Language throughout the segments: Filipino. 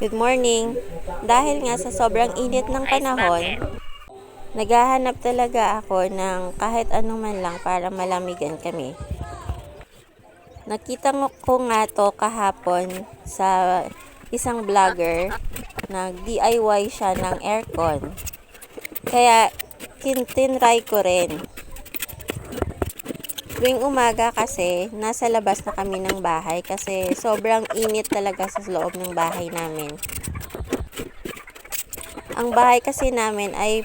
Good morning. Dahil nga sa sobrang init ng panahon, naghahanap talaga ako ng kahit ano man lang para malamigan kami. Nakita ko nga to kahapon sa isang vlogger. Nag-DIY siya ng aircon. Kaya kintinry ko rin. Tuwing umaga kasi, nasa labas na kami ng bahay kasi sobrang init talaga sa loob ng bahay namin. Ang bahay kasi namin ay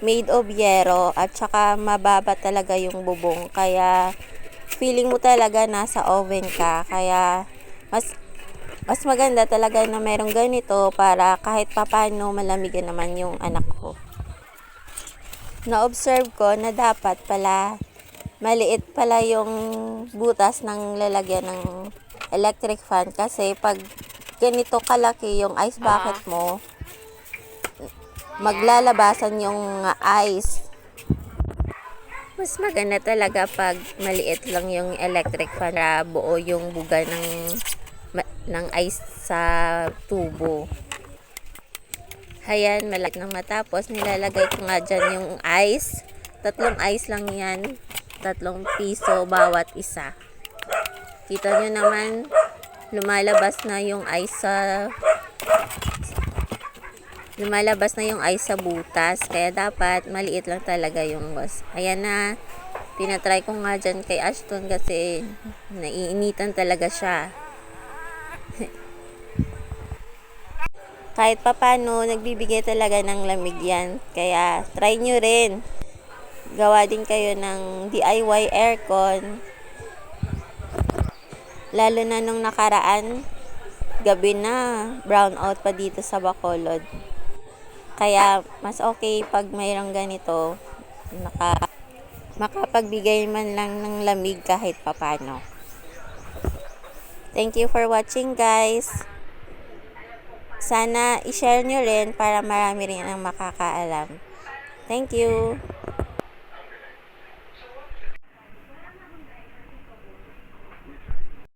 made of yero at saka mababa talaga yung bubong kaya feeling mo talaga nasa oven ka kaya mas mas maganda talaga na merong ganito para kahit papano malamigan naman yung anak ko. Na-observe ko na dapat pala maliit pala yung butas ng lalagyan ng electric fan kasi pag ganito kalaki yung ice bucket mo, maglalabasan yung ice. Mas maganda talaga pag maliit lang yung electric fan para buo yung buga ng ng ice sa tubo. Ayan, malaki nang matapos. Nilalagay ko nga dyan yung ice. Tatlong ice lang yan. Tatlong piso bawat isa. Kita nyo naman, lumalabas na yung ice sa lumalabas na yung ice sa butas. Kaya dapat maliit lang talaga yung boss. Ayan na. Pinatry ko nga dyan kay Ashton kasi naiinitan talaga siya. kahit papano, nagbibigay talaga ng lamig yan. Kaya, try nyo rin. Gawa din kayo ng DIY aircon. Lalo na nung nakaraan, gabi na, brown out pa dito sa Bacolod. Kaya, mas okay pag mayroong ganito, naka, makapagbigay man lang ng lamig kahit papano. Thank you for watching guys. Sana i-share nyo rin para marami rin ang makakaalam. Thank you!